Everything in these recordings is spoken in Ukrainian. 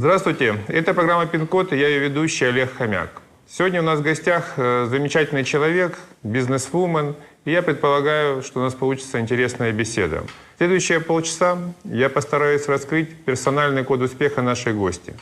Здравствуйте, это программа «Пин-код» и я ее ведущий Олег Хомяк. Сегодня у нас в гостях э, замечательный человек, бизнесвумен, и я предполагаю, что у нас получится интересная беседа. Следующие полчаса я постараюсь раскрыть персональный код успеха нашей гости.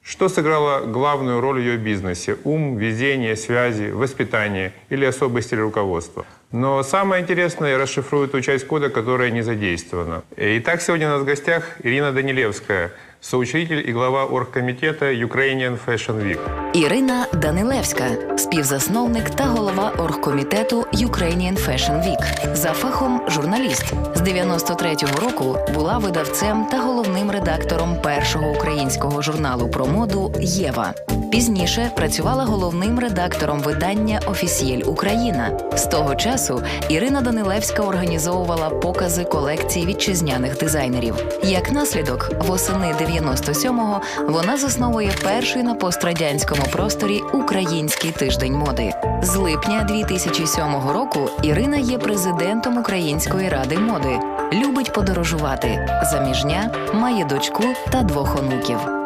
Что сыграло главную роль в ее бизнесе? Ум, везение, связи, воспитание или особый стиль руководства? Но самое интересное, я расшифрую ту часть кода, которая не задействована. Итак, сегодня у нас в гостях Ирина Данилевская, соучредитель и глава оргкомітету Ukrainian Fashion Week. Ірина Данилевська, співзасновник та голова оргкомітету Ukrainian Fashion Week. За фахом журналіст. З 93-го року була видавцем та головним редактором першого українського журналу про моду Єва. Пізніше працювала головним редактором видання Офісієль Україна. З того часу Ірина Данилевська організовувала покази колекцій вітчизняних дизайнерів. Як наслідок, восени 97-го вона засновує перший на пострадянському просторі Український тиждень моди. З липня 2007 року Ірина є президентом Української ради моди. Любить подорожувати. Заміжня, має дочку та двох онуків.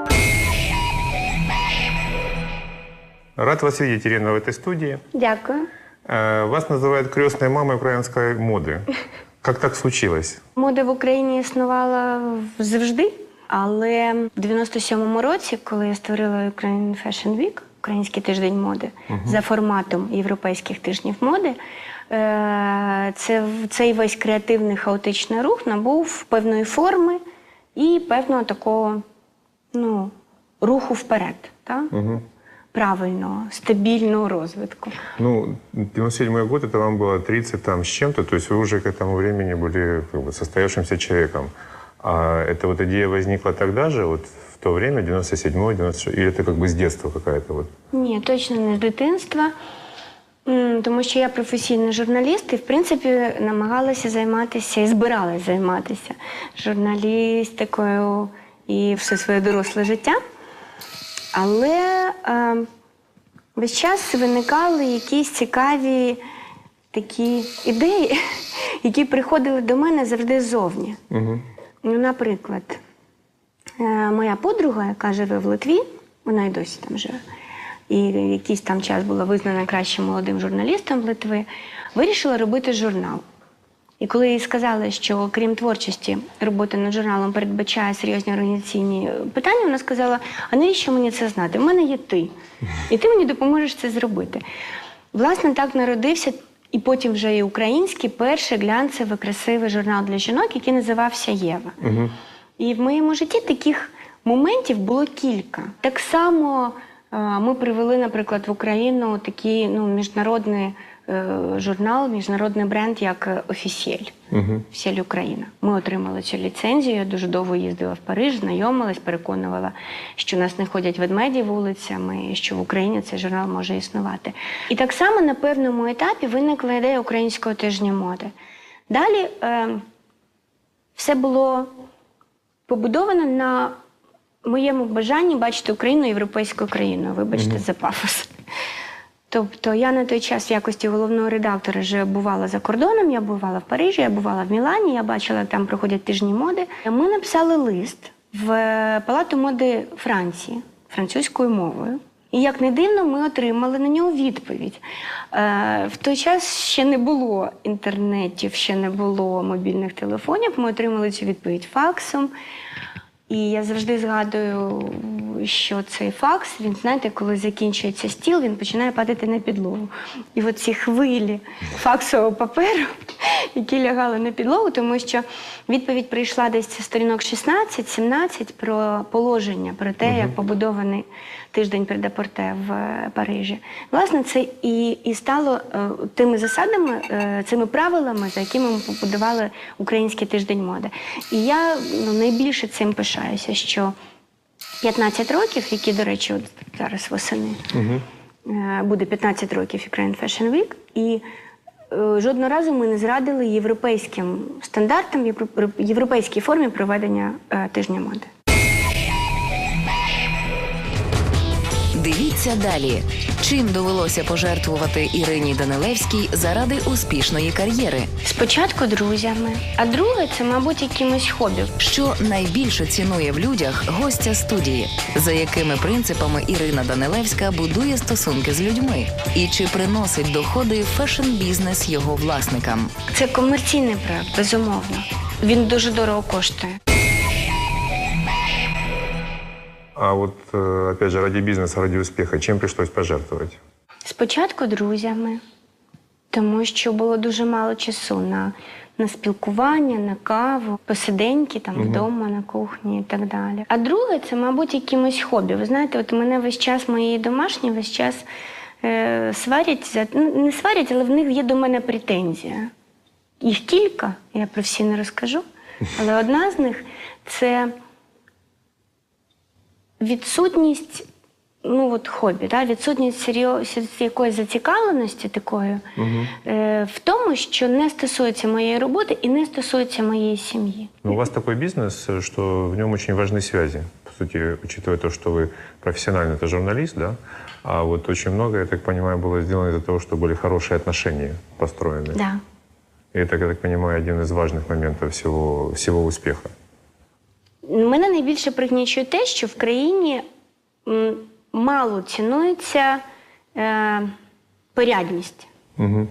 Рад вас видеть, Ирина, в этой студии. Дякую. Э, Вас называют крестной мамой украинской моды. Как так случилось? Мода в Україні існувала завжди, але в 97-му році, коли я створила Ukrainian Fashion Week, Український тиждень моди, за форматом європейських тижнів моди, е, це, цей весь креативний хаотичний рух набув певної форми і певного такого ну, руху вперед. Так? Правильного, стабільного розвитку. Ну, 97 год, это вам было 30 там с чем-то, то есть вы уже к этому времени были как бы, состоявшимся человеком. А эта вот идея возникла тогда же, вот в то время, 97 96 или это как бы с детства какая-то вот? Ні, точно не з дитинства. М, Тому що я професійний журналіст і, в принципі, намагалася займатися і збиралася займатися журналістикою і все своє доросле життя. Але е, весь час виникали якісь цікаві такі ідеї, які приходили до мене завжди ззовні. Угу. Ну, наприклад, е, моя подруга, яка живе в Литві, вона і досі там живе, і якийсь там час була визнана кращим молодим журналістом Литви, вирішила робити журнал. І коли їй сказали, що крім творчості, робота над журналом передбачає серйозні організаційні е, питання, вона сказала: а навіщо мені це знати? У мене є ти, і ти мені допоможеш це зробити. Власне, так народився і потім вже і український перший глянцевий красивий журнал для жінок, який називався Єва. Угу. І в моєму житті таких моментів було кілька. Так само е, ми привели, наприклад, в Україну такий ну, міжнародний журнал, міжнародний бренд, як Офісіель. Угу. Всіль Україна. Ми отримали цю ліцензію. Я дуже довго їздила в Париж, знайомилась, переконувала, що нас не ходять ведмеді вулицями, що в Україні цей журнал може існувати. І так само на певному етапі виникла ідея українського тижня моди. Далі е, все було побудовано на моєму бажанні бачити Україну європейською країною. Вибачте за пафос. Тобто я на той час в якості головного редактора вже бувала за кордоном, я бувала в Парижі, я бувала в Мілані, я бачила, там проходять тижні моди. Ми написали лист в Палату моди Франції французькою мовою. І як не дивно, ми отримали на нього відповідь. Е, в той час ще не було інтернетів, ще не було мобільних телефонів. Ми отримали цю відповідь факсом. І я завжди згадую, що цей факс, він, знаєте, коли закінчується стіл, він починає падати на підлогу. І от ці хвилі факсового паперу, які лягали на підлогу, тому що відповідь прийшла десь зі сторінок 16-17 про положення, про те, як побудований тиждень предапорте в е, Парижі. Власне, це і, і стало е, тими засадами, е, цими правилами, за якими ми побудували український тиждень моди. І я ну, найбільше цим пишаюся, що 15 років, які, до речі, от зараз восени, е, буде 15 років Ukraine Fashion Week, і жодного разу ми не зрадили європейським стандартам, євро- європейській формі проведення тижня моди. Дивіться далі. Чим довелося пожертвувати Ірині Данилевській заради успішної кар'єри? Спочатку друзями, а друге це, мабуть, якимось хобі. Що найбільше цінує в людях гостя студії, за якими принципами Ірина Данилевська будує стосунки з людьми, і чи приносить доходи фешн-бізнес його власникам? Це комерційний проект, безумовно. Він дуже дорого коштує. А вот, э, опять же, ради бизнеса, ради успеха, чем пришлось пожертвовать? Спочатку друзями, тому що було дуже мало часу на, на спілкування, на каву, посиденьки там вдома, на кухні і так далі. А друге, це, мабуть, якимось хобі. Ви знаєте, от мене весь час мої домашні весь час е, сварять за ну, не сварять, але в них є до мене претензія. Їх кілька, я про всі не розкажу. Але одна з них це відсутність ну, от хобі, да? відсутність серйоз- якоїсь зацікавленості такої е, в тому, що не стосується моєї роботи і не стосується моєї сім'ї. Ну, у вас такой бизнес, э, что в нем очень важны связи. По сути, учитывая то, что вы профессиональный это журналист, да, а вот очень много, я так понимаю, было сделано из-за того, что были хорошие отношения построены. Да. И это, я так понимаю, один из важных моментов всего, всего успеха. Мене найбільше пригнічує те, що в країні м, мало цінується е, порядність Угу.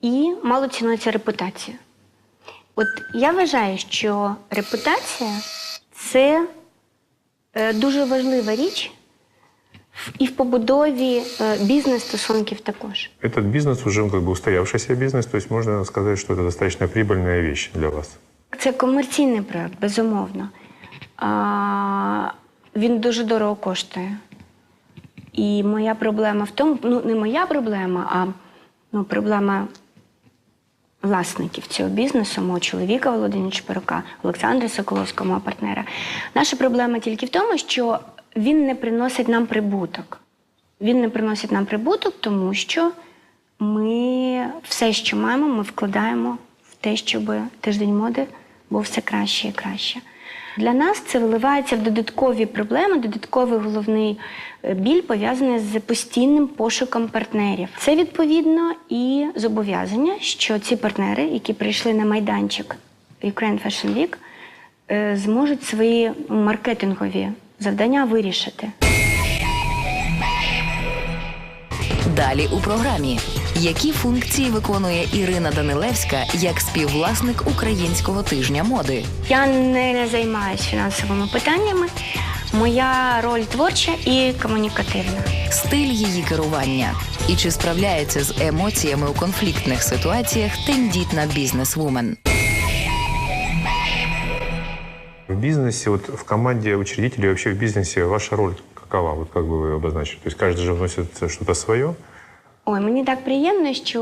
і мало цінується репутація. От я вважаю, що репутація це е, дуже важлива річ в- і в побудові е, бізнес-стосунків також. Этот бизнес уже ну, как бы устоявшийся бизнес, то есть можно сказать, что это достаточно прибыльная вещь для вас. Це комерційний проект, безумовно. А, він дуже дорого коштує. І моя проблема в тому, ну не моя проблема, а ну, проблема власників цього бізнесу, мого чоловіка Володимира Чепирука, Олександра Соколовського, мого партнера. Наша проблема тільки в тому, що він не приносить нам прибуток. Він не приносить нам прибуток, тому що ми все, що маємо, ми вкладаємо в те, щоб тиждень моди був все краще і краще. Для нас це виливається в додаткові проблеми, додатковий головний е, біль пов'язаний з постійним пошуком партнерів. Це відповідно і зобов'язання, що ці партнери, які прийшли на майданчик Ukraine Fashion Week, е, зможуть свої маркетингові завдання вирішити. Далі у програмі. Які функції виконує Ірина Данилевська як співвласник українського тижня моди? Я не займаюся фінансовими питаннями. Моя роль творча і комунікативна. Стиль її керування і чи справляється з емоціями у конфліктних ситуаціях тендітна бізнесвумен. В бизнесе, вот в команде учредителей, вообще в бизнесе ваша роль какова? Вот как бы вы обозначили? То есть каждый же вносит что-то свое? Ой, мені так приємно, що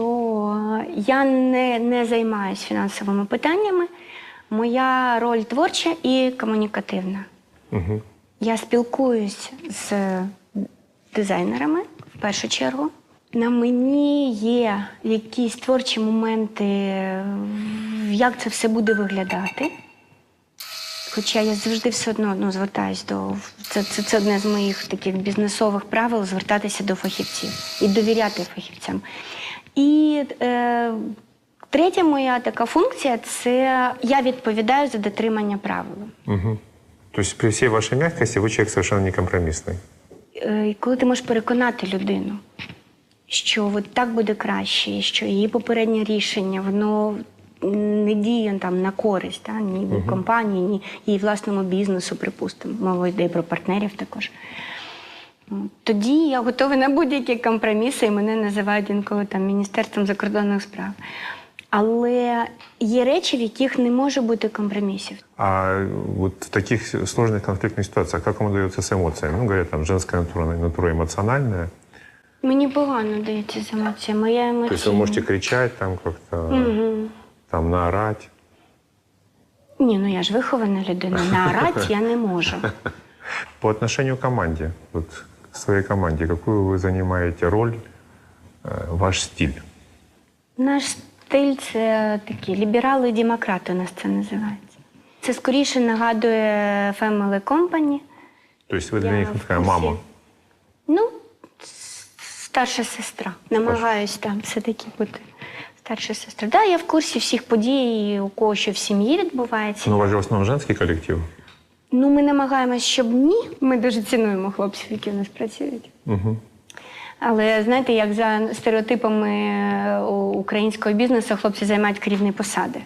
я не, не займаюся фінансовими питаннями. Моя роль творча і комунікативна. Угу. Я спілкуюсь з дизайнерами в першу чергу. На мені є якісь творчі моменти, як це все буде виглядати. Хоча я завжди все одно ну, звертаюсь до це, це, це одне з моїх таких бізнесових правил звертатися до фахівців і довіряти фахівцям. І е, третя моя така функція це я відповідаю за дотримання правил. Угу. То есть при всей вашей мягкости вы человек совершенно некомпромиссный. Е, коли ти можеш переконати людину, що от так буде краще, що її попереднє рішення воно не діє там на користь, та, ні компанії, ні її власному бізнесу, припустимо. Мова йде про партнерів також. М, Тоді я готова на будь-які компроміси, і мене називають інколи там Міністерством закордонних справ. Але є речі, в яких не може бути компромісів. А вот в таких сложных конфликтных ситуациях, как вам удается с эмоциями? Ну, говорят, там женская натура, натура эмоциональная. Мені погано дається з емоціями. Моя емоція. То есть вы можете кричать там как-то, там наорать. Ні, ну я ж вихована людина. Наорати я не можу. По отношению к команде, вот к своей команде, какую вы занимаете роль, э, ваш стиль? Наш стиль це такі ліберали і демократи у нас це називається. Це скоріше нагадує Family Company. То есть вы для Я них в такая курсе. мама. Ну, старша сестра. Намагаюсь там все-таки бути старша сестра. Да, я в курсі всіх подій, у кого що в сім'ї відбувається. Ну, у вас же в основном женский коллектив. Ну, ми намагаємось, щоб ні. Ми дуже цінуємо хлопців, які в нас працюють. Угу. Але знаєте, як за стереотипами е, українського бізнесу, хлопці займають керівні посади.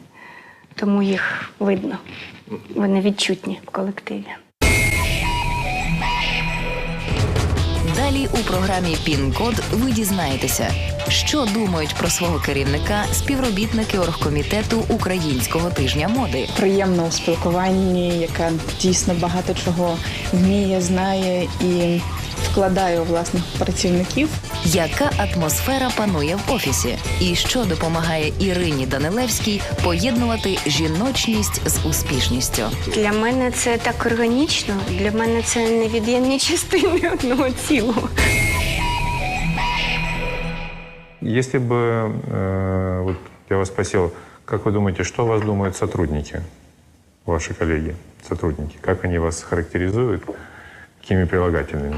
Тому їх видно. Вони відчутні в колективі. Далі у програмі Пін-код ви дізнаєтеся, що думають про свого керівника співробітники оргкомітету Українського тижня моди. Приємно у спілкуванні, яка дійсно багато чого вміє, знає і вкладає у власних працівників. Яка атмосфера панує в офісі, і що допомагає Ірині Данилевській поєднувати жіночність з успішністю? Для мене це так органічно, для мене це невід'ємні частини одного цілого. Если бы э, вот я вас спросил, как вы думаете, что о вас думают сотрудники, ваши коллеги, сотрудники? Как они вас характеризуют? Какими прилагательными?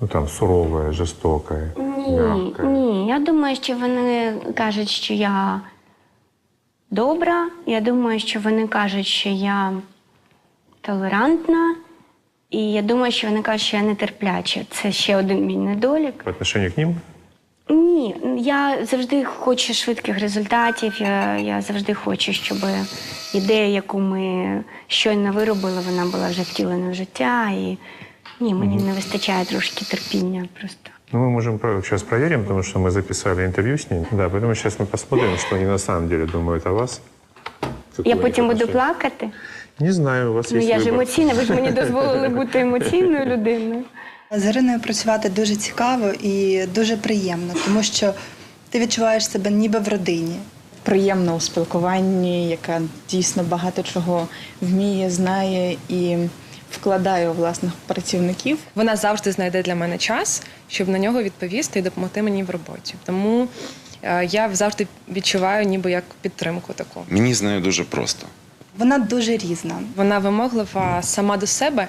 Ну там суровая, жестокая, Ні, мягкая. ні. Я думаю, що вони кажуть, що я добра. Я думаю, що вони кажуть, що я толерантна. І я думаю, що вони кажуть, що я нетерпляча. Це ще один мій недолік. По отношению к ним? Ні, я завжди хочу швидких результатів. Я, я завжди хочу, щоб ідея, яку ми щойно виробили, вона була вже втілена в життя. І ні, мені не вистачає трошки терпіння просто. Ну, мы можем сейчас проверим, потому что мы записали интервью с ним. Да, поэтому сейчас мы посмотрим, что они на самом деле думают о вас. Какое Я у них потім буду отношение. плакати. Не знаю, у вас Ну есть я ж выбор. емоційна, ви ж мені дозволили бути емоційною людиною. З Іриною працювати дуже цікаво і дуже приємно, тому що ти відчуваєш себе ніби в родині. Приємна у спілкуванні, яка дійсно багато чого вміє, знає і вкладає у власних працівників. Вона завжди знайде для мене час, щоб на нього відповісти і допомогти мені в роботі. Тому е, я завжди відчуваю ніби як підтримку таку. Мені з нею дуже просто. Вона дуже різна. Вона вимоглива сама до себе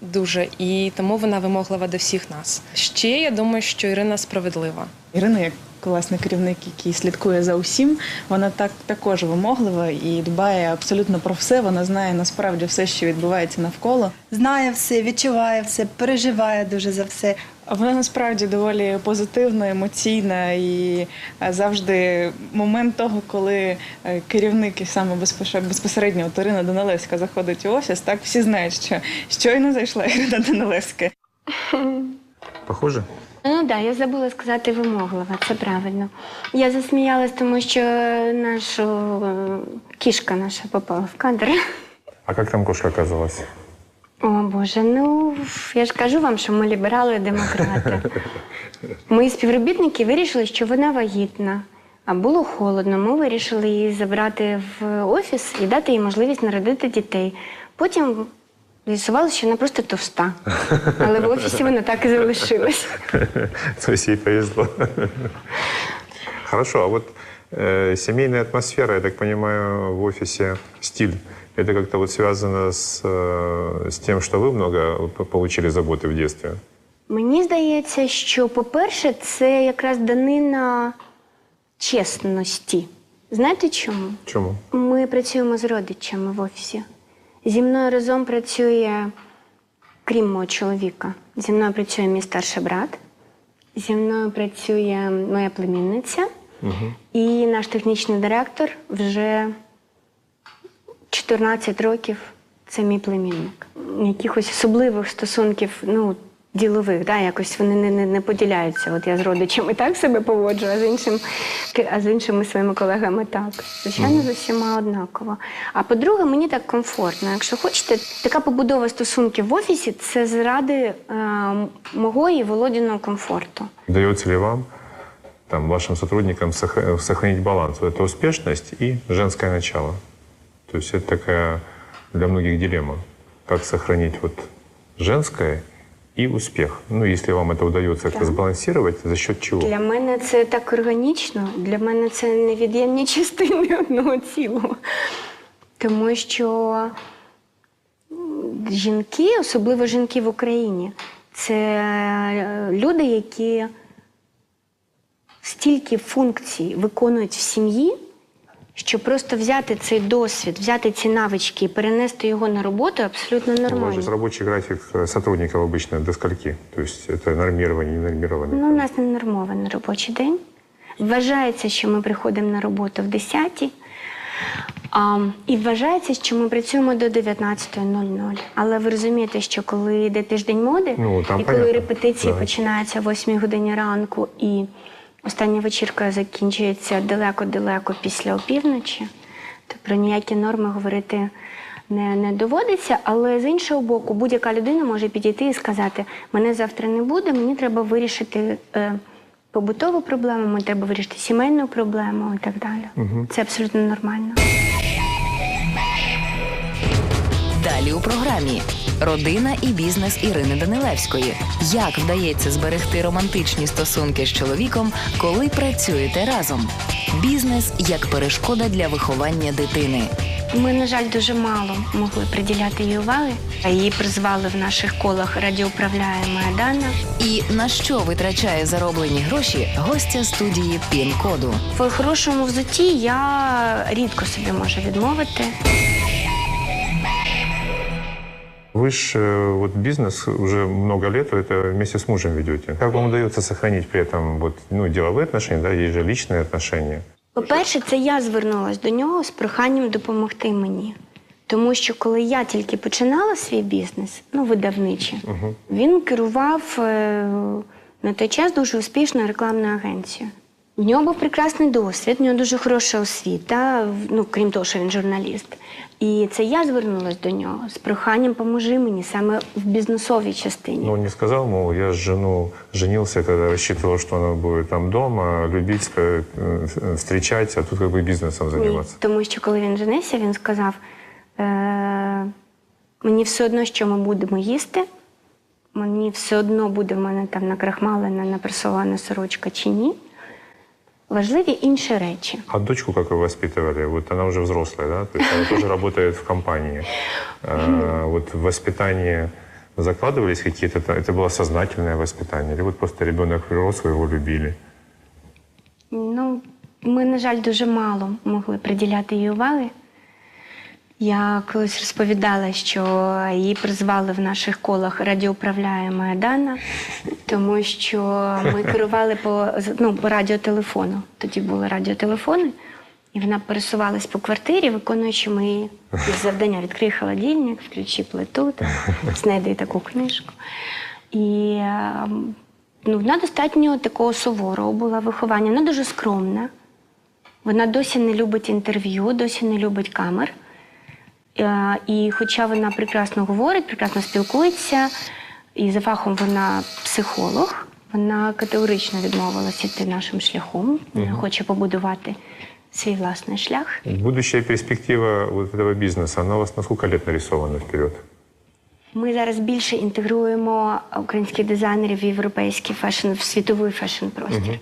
дуже, і тому вона вимоглива до всіх нас. Ще я думаю, що Ірина справедлива. Ірина, як класний керівник, який слідкує за усім, вона так також вимоглива і дбає абсолютно про все. Вона знає насправді все, що відбувається навколо. Знає все, відчуває все, переживає дуже за все. Вона насправді доволі позитивна, емоційна і е, завжди момент того, коли е, керівник і саме безпосередньо от Ірина Данилевська заходить у офіс, так всі знають, що щойно зайшла Ірина Данилевська. Похоже? Ну так, да, я забула сказати вимоглива, це правильно. Я засміялась, тому що нашу кішка наша попала в кадр. А как там кошка оказалась? О Боже, ну я ж кажу вам, що ми ліберали і демократи. Мої співробітники вирішили, що вона вагітна. А було холодно. Ми вирішили її забрати в офіс і дати їй можливість народити дітей. Потім з'ясувалося, що вона просто товста. Але в офісі вона так і залишилась. То есть ей повезло. Хорошо, а вот э, семейная атмосфера, я так понимаю, в офисе стиль. Это как-то вот связано с, э, с тем, что вы много п- получили заботы в детстве. Мені здається, що, по-перше, це якраз данина чесності. Знаєте чому? Чому? Ми працюємо з родичами в офісі. Зі мною разом працює, крім мого чоловіка, зі мною працює мій старший брат, зі мною працює моя племінниця і наш технічний директор вже 14 років це мій племінник. Якихось особливих стосунків, ну, ділових, да, якось вони не, не, не поділяються. От я з родичами так себе поводжу, а з, іншим, а з іншими своїми колегами так. Звичайно, з усіма однаково. А по-друге, мені так комфортно. Якщо хочете, така побудова стосунків в офісі це заради е, мого і Володіного комфорту. Удается ли вам, там, вашим сотрудникам сохранить баланс? Это успешность и женское начало. То есть это такая для многих дилемма. Как сохранить вот женское и успех? Ну, если вам это удается Да. сбалансировать, за счет чего? Для мене це так органічно, для мене це невід'ємні частини одного цілого. Тому що жінки, особливо жінки в Україні, це е, люди, які стільки функцій виконують в сім'ї, що просто взяти цей досвід, взяти ці навички і перенести його на роботу абсолютно У вас нормально. же рабочий график э, сотрудников обычно до скольки? То есть это нормирование, не нормирование? Ну, у нас не нормований робочий день. Вважається, що ми приходимо на роботу в 10 а, і вважається, що ми працюємо до 19.00. Але ви розумієте, що коли йде тиждень моди, Ну, там і коли понятно. репетиції Да. починаються о 8 годині ранку, і остання вечірка закінчується далеко-далеко після опівночі, то про ніякі норми говорити не, не доводиться. Але з іншого боку, будь-яка людина може підійти і сказати: мене завтра не буде, мені треба вирішити. Е, Побутову проблему, мені треба вирішити сімейну проблему і так далі. Це абсолютно нормально. Далі у програмі родина і бізнес Ірини Данилевської. Як вдається зберегти романтичні стосунки з чоловіком, коли працюєте разом? Бізнес як перешкода для виховання дитини. Ми, на жаль, дуже мало могли приділяти їй уваги. Її призвали в наших колах радіоуправляєма Дана. І на що витрачає зароблені гроші гостя студії Пін-коду. В хорошому взутті я рідко собі можу відмовити. Вы же э, вот бизнес уже много лет, вы это вместе с мужем ведете. Как вам удается сохранить при этом вот, ну, деловые отношения, да, есть же личные отношения? По-перше, це я звернулася до нього з проханням допомогти мені. Тому що коли я тільки починала свій бізнес, ну видавничий, він керував е, на той час дуже успішною рекламною агенцією. В нього був прекрасний досвід, в нього дуже хороша освіта, в- ну крім того, що він журналіст. І це я звернулася до нього з проханням поможи мені саме в бізнесовій частині. Но он не сказал, мол, я с жену женился, когда рассчитывал, что она будет там дома, любить, ска- э, встречать, а тут как бы бизнесом Ні, заниматься. тому що коли він женився, він сказав: е- мені все одно, що ми будемо їсти, мені все одно буде в мене там накрахмалена, напресована сорочка чи ні. Важливі інші речі. А дочку как вы воспитывали? Вот она уже взрослая, да? То есть она тоже работает в компании. А, Вот в воспитании закладывались какие-то... та- Это было сознательное воспитание? Или вот просто ребенок рос, вы его любили? Ну, ми, на жаль, дуже мало могли приділяти їй уваги. Я колись розповідала, що її призвали в наших колах радіоуправляєма Дана, тому що ми керували по, ну, по радіотелефону. Тоді були радіотелефони, і вона пересувалась по квартирі, виконуючи мої завдання. Відкрий холодильник, включи плиту, там, знайди таку книжку. І е, ну, вона достатньо такого суворого була виховання. Вона дуже скромна. Вона досі не любить інтерв'ю, досі не любить камер. Е, І хоча вона прекрасно говорить, прекрасно спілкується, і за фахом вона психолог, вона категорично відмовилася йти нашим шляхом. Вона хоче побудувати свій власний шлях. Будущая перспектива вот этого бизнеса, она у вас на сколько лет нарисована вперед? Ми зараз більше інтегруємо українських дизайнерів в європейський фешн, в світовий фешн-простір.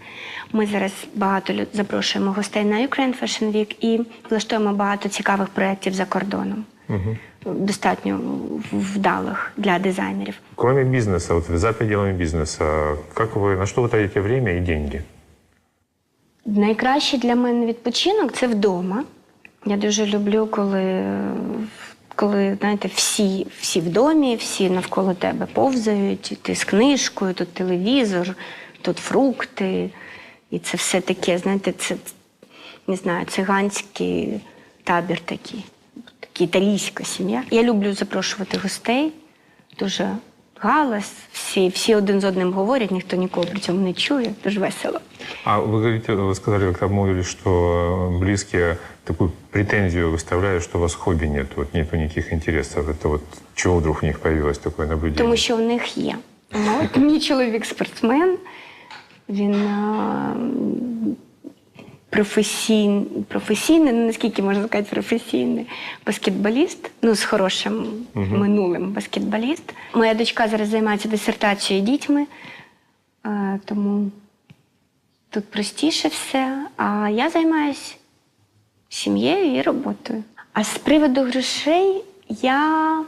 Ми зараз багато запрошуємо гостей на Ukraine Fashion Week і влаштуємо багато цікавих проєктів за кордоном. Достатньо в- вдалих для дизайнерів. Кроме бизнеса, вот за пределами бизнеса, как вы, на что вы тратите время и деньги? Найкраще для мене відпочинок це вдома. Я дуже люблю, коли, коли знаєте, всі, всі в домі, всі навколо тебе повзають, ти з книжкою, тут телевізор, тут фрукти. І це все таке, знаєте, це не знаю, циганський табір такий, така італійська сім'я. Я люблю запрошувати гостей. Дуже галас, всі, всі один з одним говорять, ніхто нікого при цьому не чує, дуже весело. А вы говорите, вы сказали, как обмолвились, что близкие такую претензию выставляют, что у вас хобби нет, вот нету никаких интересов. Это вот чего вдруг у них появилось такое наблюдение? Тому що в них є. Ну, от мій чоловік спортсмен, він а, професійний, професійний, ну наскільки можна сказати, професійний баскетболіст, ну з хорошим минулим баскетболіст. Моя дочка зараз займається дисертацією дітьми, а, тому тут простіше все. А я займаюся сім'єю і роботою. А з приводу грошей я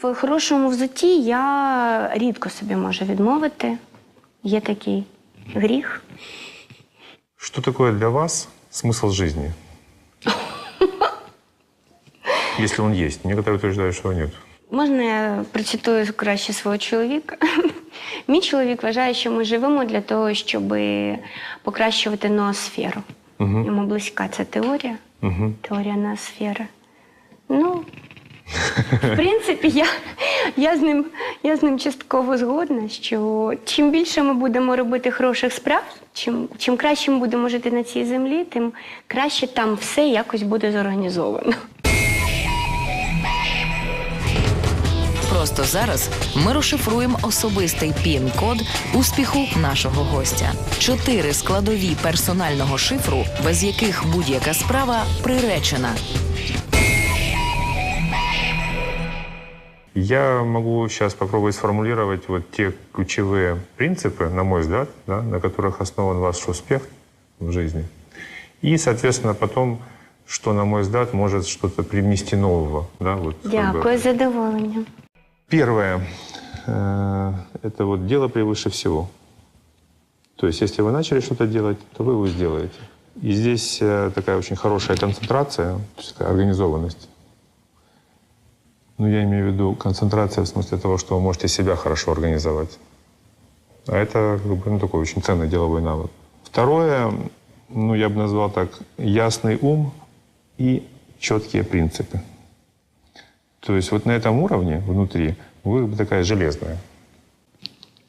В хорошому взутті я рідко собі можу відмовити. Є такий гріх. Что такое для вас смысл жизни? Если он есть. Некоторые утверждают, что его нет. Можна я процитую краще свого чоловіка? Мій чоловік вважає, що ми живемо для того, щоб покращувати ноосферу. Йому близька ця теорія, Мгм. теорія ноосфери. Ну, в принципі, я, я, з ним, я з ним частково згодна, що чим більше ми будемо робити хороших справ, чим, чим краще ми будемо жити на цій землі, тим краще там все якось буде зорганізовано. Просто зараз ми розшифруємо особистий пін-код успіху нашого гостя. Чотири складові персонального шифру, без яких будь-яка справа приречена. Я могу сейчас попробовать сформулировать вот те ключевые принципы, на мой взгляд, да, на которых основан ваш успех в жизни. И, соответственно, потом, что, на мой взгляд, может что-то привнести нового. Да, вот, как бы. Дякую, з задоволенням. Первое. э, Это вот дело превыше всего. То есть, если вы начали что-то делать, то вы его сделаете. И здесь э, такая очень хорошая концентрация, организованность. Ну, я имею в виду концентрация в смысле того, что вы можете себя хорошо организовать. А это как бы, ну, такой очень ценный деловой навык. Второе, ну, я бы назвал так, ясный ум и четкие принципы. То есть вот на этом уровне внутри вы такая железная.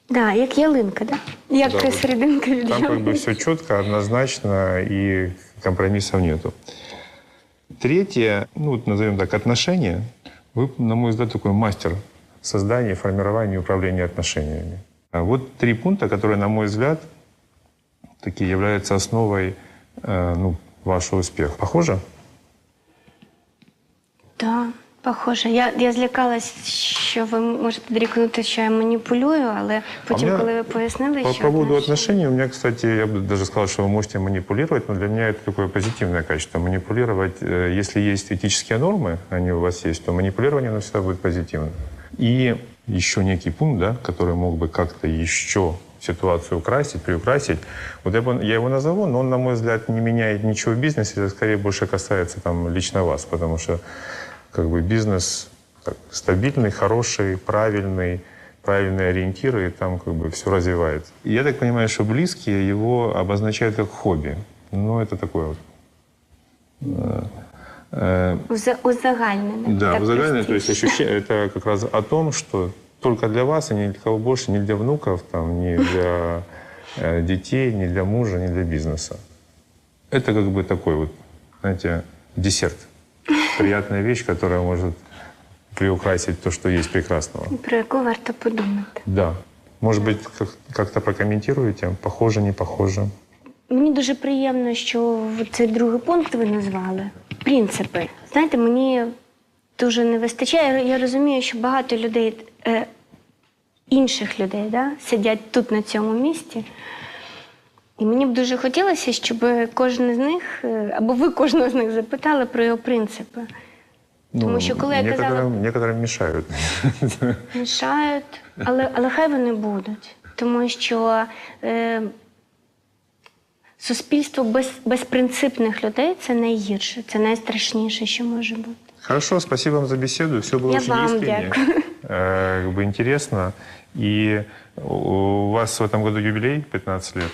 Да, як ялинка, да? Як Да, серединка від Там как бы все четко, однозначно и компромиссов нету. Третье, ну вот назовем так, отношения. Вы, на мой взгляд, такой мастер создания, формирования и управления отношениями. А вот три пункта, которые, на мой взгляд, такие являются основой э, ну, вашего успеха. Похоже? Так, похоже. Я, я злякалась, що ви можете дорікнути, що я маніпулюю, але потім, А у меня коли ви пояснили, По що поводу значить- отношений, у меня, кстати, я бы даже сказал, что вы можете манипулировать, но для меня это такое позитивное качество. Манипулировать, э, если есть этические нормы, они у вас есть, то манипулирование, оно всегда будет позитивным. И еще некий пункт, да, который мог бы как-то еще ситуацию украсить, приукрасить. Вот я, бы, я его назову, но он, на мой взгляд, не меняет ничего в бизнесе, это скорее больше касается там, лично вас, потому что как бы бизнес так, стабильный, хороший, правильный, правильные ориентиры, и там как бы все развивается. И я так понимаю, что близкие его обозначают как хобби. Ну, это такое вот. э, э, да, так узагальное, то есть ощущение, это как раз о том, что только для вас, и ни для кого больше, ни для внуков, там, ни для э, детей, ни для мужа, ни для бизнеса. Это как бы такой вот, знаете, десерт. Приятная вещь, которая может приукрасить то, что есть прекрасного. Про яку варто подумати. Да. Может быть, как- как-то прокомментируете? Похоже, не похоже? Мені дуже приємно, що в цей другий пункт ви назвали. Принципи. Знаєте, мені дуже не вистачає. Я розумію, що багато людей, е, інших людей, да, сидять тут на цьому місці. І мені б дуже хотілося, щоб кожен з них, е, або ви кожного з них запитали про його принципи. Тому що коли я казала некоторым, некоторым мешают. мішають, але, але хай вони будуть. Тому що е, суспільство без, безпринципних людей це найгірше, це найстрашніше, що може бути. Хорошо, спасибо вам за беседу. Все было Я очень вам искренне. дякую. Э, Как бы интересно. И у вас в этом году юбилей 15 лет.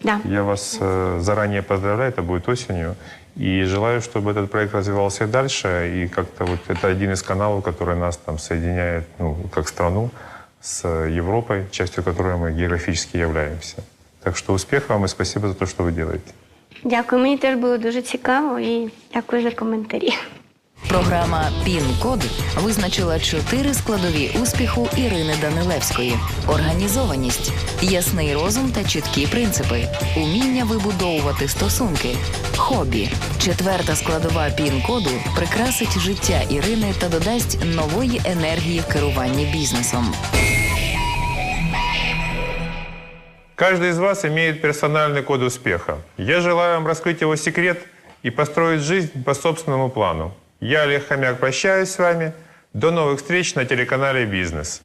Да. Я вас э, заранее поздравляю, это будет осенью. И желаю, чтобы этот проект развивался и дальше. И как-то вот это один из каналов, который нас там соединяет, ну, как страну с Европой, частью которой мы географически являемся. Так что успехов вам и спасибо за то, что вы делаете. Дякую. Мені теж було дуже цікаво і дякую за коментарі. Програма Пін-код визначила чотири складові успіху Ірини Данилевської: організованість, ясний розум та чіткі принципи, уміння вибудовувати стосунки, хобі. Четверта складова пін-коду прикрасить життя Ірини та додасть нової енергії в керуванні бізнесом. Каждый из вас имеет персональный код успеха. Я желаю вам раскрыть его секрет и построить жизнь по собственному плану. Я, Олег Хомяк, прощаюсь с вами. До новых встреч на телеканале «Бизнес».